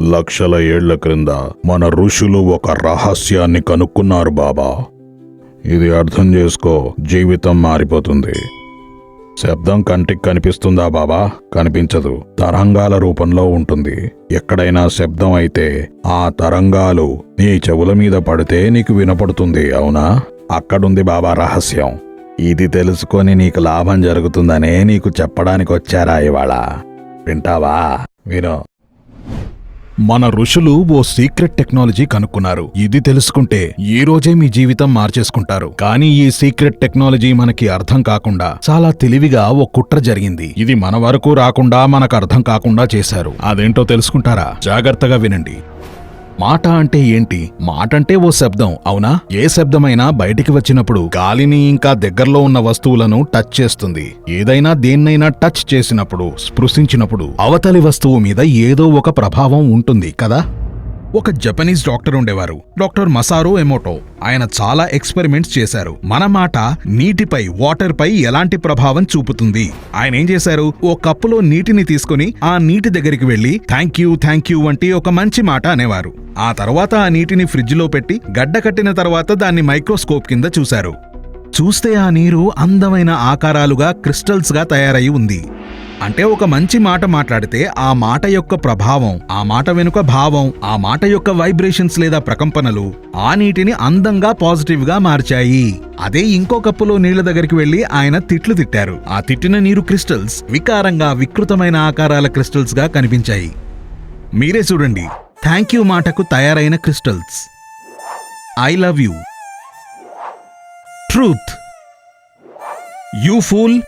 లక్షల ఏళ్ళ క్రింద మన ఋషులు ఒక రహస్యాన్ని కనుక్కున్నారు బాబా. ఇది అర్థం చేసుకో జీవితం మారిపోతుంది. శబ్దం కంటికి కనిపిస్తుందా బాబా? కనిపించదు. తరంగాల రూపంలో ఉంటుంది. ఎక్కడైనా శబ్దం అయితే ఆ తరంగాలు నీ చెవుల మీద పడితే నీకు వినపడుతుంది అవునా? అక్కడుంది బాబా రహస్యం. ఇది తెలుసుకొని నీకు లాభం జరుగుతుందనే నీకు చెప్పడానికి వచ్చారా ఇవాళ? వింటావా? వినో. మన ఋషులు ఓ సీక్రెట్ టెక్నాలజీ కనుక్కున్నారు. ఇది తెలుసుకుంటే ఈ రోజే మీ జీవితం మార్చేసుకుంటారు. కానీ ఈ సీక్రెట్ టెక్నాలజీ మనకి అర్థం కాకుండా చాలా తెలివిగా ఓ కుట్ర జరిగింది. ఇది మన వరకు రాకుండా మనకు అర్థం కాకుండా చేశారు. అదేంటో తెలుసుకుంటారా? జాగ్రత్తగా వినండి. మాట అంటే ఏంటి? మాట అంటే ఓ శబ్దం అవునా? ఏ శబ్దమైనా బయటికి వచ్చినప్పుడు గాలిని ఇంకా దగ్గరలో ఉన్న వస్తువులను టచ్ చేస్తుంది. ఏదైనా దేన్నైనా టచ్ చేసినప్పుడు స్పృశించినప్పుడు అవతలి వస్తువు మీద ఏదో ఒక ప్రభావం ఉంటుంది కదా? ఒక జపనీస్ డాక్టర్ ఉండేవారు. డాక్టర్ మసారో ఎమోటో ఆయన చాలా ఎక్స్పెరిమెంట్స్ చేశారు. మన మాట నీటిపై వాటర్ పై ఎలాంటి ప్రభావం చూపుతుంది? ఆయన ఏం చేశారు? ఓ కప్పులో నీటిని తీసుకుని ఆ నీటి దగ్గరికి వెళ్ళి థ్యాంక్ యూ థ్యాంక్ యూ వంటి ఒక మంచి మాట అనేవారు. ఆ తర్వాత ఆ నీటిని ఫ్రిడ్జ్లో పెట్టి గడ్డ కట్టిన తర్వాత దాన్ని మైక్రోస్కోప్ కింద చూశారు. చూస్తే ఆ నీరు అందమైన ఆకారాలుగా క్రిస్టల్స్గా తయారై ఉంది. అంటే ఒక మంచి మాట మాట్లాడితే ఆ మాట యొక్క ప్రభావం ఆ మాట వెనుక భావం ఆ మాట యొక్క వైబ్రేషన్స్ లేదా ప్రకంపనలు ఆ నీటిని అందంగా పాజిటివ్గా మార్చాయి. అదే ఇంకో కప్పులో నీళ్ళ దగ్గరికి వెళ్ళి ఆయన తిట్లు తిట్టారు. ఆ తిట్టిన నీరు క్రిస్టల్స్ వికారంగా వికృతమైన ఆకారాల క్రిస్టల్స్గా కనిపించాయి. మీరే చూడండి. థ్యాంక్ యూ మాటకు తయారైన crystals. I love you. Truth you fool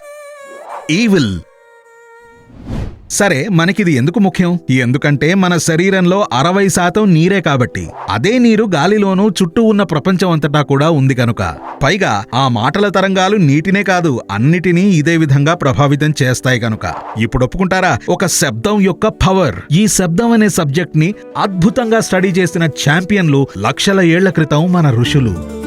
evil సరే మనకిది ఎందుకు ముఖ్యం? ఎందుకంటే మన శరీరంలో అరవై శాతం నీరే కాబట్టి. అదే నీరు గాలిలోనూ చుట్టూ ఉన్న ప్రపంచం అంతటా కూడా ఉంది కనుక. పైగా ఆ మాటల తరంగాలు నీటినే కాదు అన్నిటినీ ఇదే విధంగా ప్రభావితం చేస్తాయి కనుక. ఇప్పుడు ఒప్పుకుంటారా? ఒక శబ్దం యొక్క పవర్ ఈ శబ్దం అనే సబ్జెక్ట్ని అద్భుతంగా స్టడీ చేసిన ఛాంపియన్లు లక్షల ఏళ్ళ క్రితం మన ఋషులు.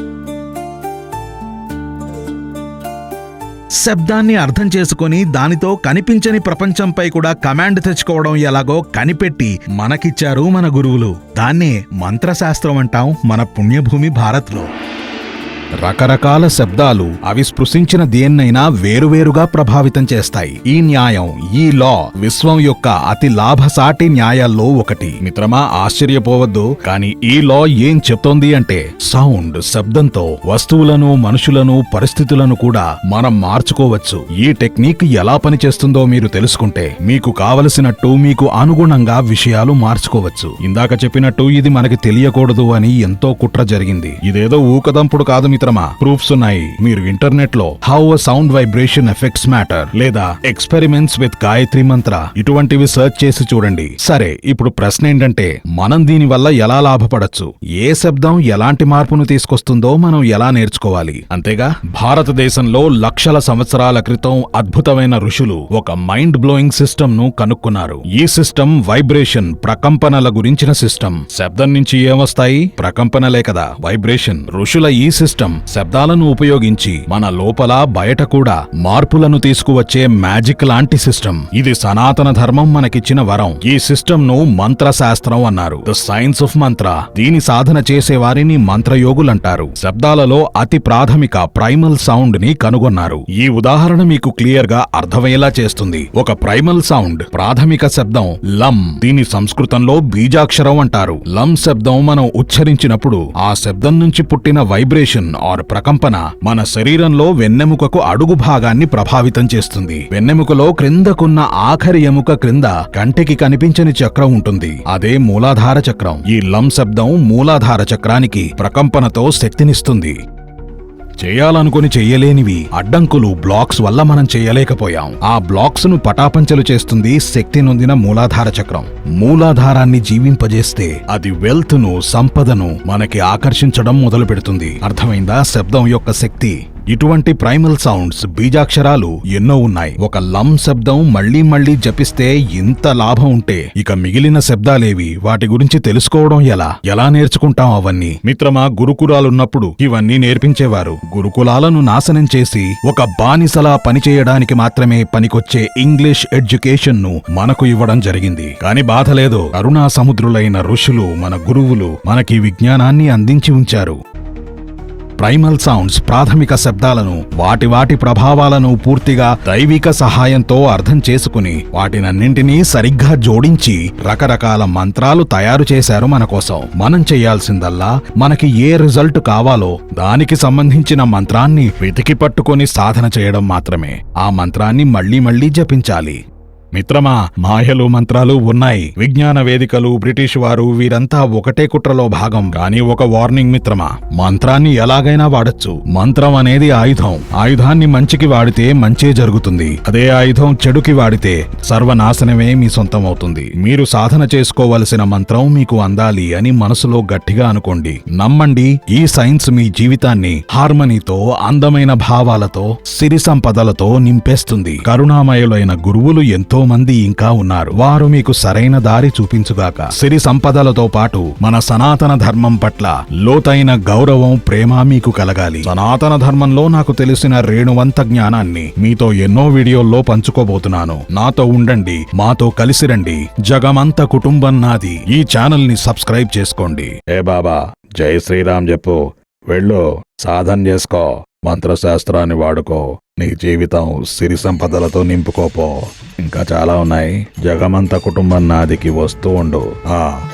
శబ్దాన్ని అర్థం చేసుకొని దానితో కనిపించని ప్రపంచంపై కూడా కమాండ్ తెచ్చుకోవడం ఎలాగో కనిపెట్టి మనకిచ్చారు మన గురువులు. దాన్నే మంత్రశాస్త్రం అంటాం మన పుణ్యభూమి భారత్లో. రకరకాల శబ్దాలు అవి స్పృశించిన దేన్నైనా వేరువేరుగా ప్రభావితం చేస్తాయి. ఈ న్యాయం ఈ లా విశ్వం యొక్క అతి లాభసాటి న్యాయాల్లో ఒకటి. మిత్రమా ఆశ్చర్యపోవద్దు కానీ ఈ లా ఏం చెప్తోంది అంటే సౌండ్ శబ్దంతో వస్తువులను మనుషులను పరిస్థితులను కూడా మనం మార్చుకోవచ్చు. ఈ టెక్నిక్ ఎలా పనిచేస్తుందో మీరు తెలుసుకుంటే మీకు కావలసినట్టు మీకు అనుగుణంగా విషయాలు మార్చుకోవచ్చు. ఇందాక చెప్పినట్టు ఇది మనకి తెలియకూడదు అని ఎంతో కుట్ర జరిగింది. ఇదేదో ఊకదంపుడు కాదు మిత్రమా? ప్రూఫ్స్ ఉన్నాయి. మీరు ఇంటర్నెట్లో how a sound vibration effects matter లేదా ఎక్స్పెరిమెంట్స్ విత్ గాయత్రి మంత్ర ఇటువంటివి సెర్చ్ చేసి చూడండి. సరే ఇప్పుడు ప్రశ్న ఏంటంటే మనం దీని వల్ల ఎలా లాభపడచ్చు? ఏ శబ్దం ఎలాంటి మార్పును తీసుకొస్తుందో మనం ఎలా నేర్చుకోవాలి? అంతేగా? భారతదేశంలో లక్షల సంవత్సరాల క్రితం అద్భుతమైన ఋషులు ఒక మైండ్ బ్లోయింగ్ సిస్టమ్ను కనుక్కున్నారు. ఈ సిస్టమ్ వైబ్రేషన్ ప్రకంపనల గురించిన సిస్టమ్. శబ్దం నుంచి ఏమొస్తాయి ప్రకంపనలే కదా. వైబ్రేషన్. ఋషుల ఈ సిస్టమ్ శబ్దాలను ఉపయోగించి మన లోపల బయట కూడా మార్పులను తీసుకువచ్చే మ్యాజిక్ లాంటి సిస్టమ్. ఇది సనాతన ధర్మం మనకిచ్చిన వరం. ఈ సిస్టమ్ను మంత్రశాస్త్రం అన్నారు. ద సైన్స్ ఆఫ్ మంత్ర దీని సాధన చేసే వారిని మంత్రయోగులంటారు. శబ్దాలలో అతి ప్రాథమిక ప్రైమల్ సౌండ్ని కనుగొన్నారు. ఈ ఉదాహరణ మీకు క్లియర్గా అర్థమయ్యేలా చేస్తుంది. ఒక ప్రైమల్ సౌండ్ ప్రాథమిక శబ్దం లం. దీని సంస్కృతంలో బీజాక్షరం అంటారు. లం శబ్దం మనం ఉచ్చరించినప్పుడు ఆ శబ్దం నుంచి పుట్టిన వైబ్రేషన్ ఆర్ ప్రకంపన మన శరీరంలో వెన్నెముకకు అడుగు భాగాన్ని ప్రభావితం చేస్తుంది. వెన్నెముకలో క్రిందకున్న ఆఖరి ఎముక క్రింద కంటికి కనిపించని చక్రం ఉంటుంది. అదే మూలాధార చక్రం. ఈ లం శబ్దం మూలాధార చక్రానికి ప్రకంపనతో శక్తినిస్తుంది. చేయాలనుకుని చెయ్యలేనివి అడ్డంకులు బ్లాక్స్ వల్ల మనం చేయలేకపోయాం. ఆ బ్లాక్స్ను పటాపంచలు చేస్తుంది శక్తి నొందిన మూలాధార చక్రం. మూలాధారాన్ని జీవింపజేస్తే అది వెల్త్ను సంపదను మనకి ఆకర్షించడం మొదలు పెడుతుంది అర్థమైందా? శబ్దం యొక్క శక్తి. ఇటువంటి ప్రైమల్ సౌండ్స్ బీజాక్షరాలు ఎన్నో ఉన్నాయి. ఒక లం శబ్దం మళ్ళీ మళ్ళీ జపిస్తే ఇంత లాభం ఉంటే ఇక మిగిలిన శబ్దాలేవి వాటి గురించి తెలుసుకోవడం ఎలా? ఎలా నేర్చుకుంటాం అవన్నీ? మిత్రమా గురుకులాలున్నప్పుడు ఇవన్నీ నేర్పించేవారు. గురుకులాలను నాశనం చేసి ఒక బానిసలా పనిచేయడానికి మాత్రమే పనికొచ్చే ఇంగ్లీష్ ఎడ్యుకేషన్ను మనకు ఇవ్వడం జరిగింది. కాని బాధ లేదు. కరుణా సముద్రులైన ఋషులు మన గురువులు మనకి విజ్ఞానాన్ని అందించి ఉంచారు. ప్రైమల్ సౌండ్స్ ప్రాథమిక శబ్దాలను వాటి వాటి ప్రభావాలను పూర్తిగా దైవిక సహాయంతో అర్థం చేసుకుని వాటినన్నింటినీ సరిగ్గా జోడించి రకరకాల మంత్రాలు తయారు చేశారు మన కోసం. మనం చేయాల్సిందల్లా మనకి ఏ రిజల్ట్ కావాలో దానికి సంబంధించిన మంత్రాన్ని వెతికి పట్టుకొని సాధన చేయడం మాత్రమే. ఆ మంత్రాన్ని మళ్ళీ మళ్ళీ జపించాలి. మిత్రమా మాయలు మంత్రాలు ఉన్నాయి. విజ్ఞాన వేదికలు బ్రిటిష్ వారు వీరంతా ఒకటే కుట్రలో భాగం. కానీ ఒక వార్నింగ్ మిత్రమా మంత్రాన్ని ఎలాగైనా వాడొచ్చు. మంత్రం అనేది ఆయుధం. ఆయుధాన్ని మంచికి వాడితే మంచే జరుగుతుంది. అదే ఆయుధం చెడుకి వాడితే సర్వనాశనమే మీ సొంతం అవుతుంది మీరు సాధన చేసుకోవలసిన మంత్రం మీకు అందాలి అని మనసులో గట్టిగా అనుకోండి. నమ్మండి ఈ సైన్స్ మీ జీవితాన్ని హార్మనీతో అందమైన భావాలతో సిరి సంపదలతో నింపేస్తుంది. కరుణామయులైన గురువులు ఎంతో మంది ఇంకా ఉన్నారు. వారు మీకు సరైన దారి చూపించుగాక సిరి సంపదలతో పాటు మన సనాతన ధర్మం పట్ల లోతైన గౌరవం ప్రేమ మీకు కలగాలి. సనాతన ధర్మంలో నాకు తెలిసిన రేణువంత జ్ఞానాన్ని మీతో ఎన్నో వీడియోల్లో పంచుకోబోతున్నాను. నాతో ఉండండి మాతో కలిసి రండి. జగమంత కుటుంబం నాది. ఈ ఛానల్ని సబ్స్క్రైబ్ చేసుకోండి. ఏ బాబా జై శ్రీరామ్ చెప్పు. వెళ్ళు సాధన చేసుకో. మంత్రశాస్త్రాన్ని వాడుకో. నీ జీవితం సిరి సంపదలతో నింపుకోపో. ఇంకా చాలా ఉన్నాయి. జగమంత కుటుంబం నాదికి వస్తూ ఉండు. ఆ.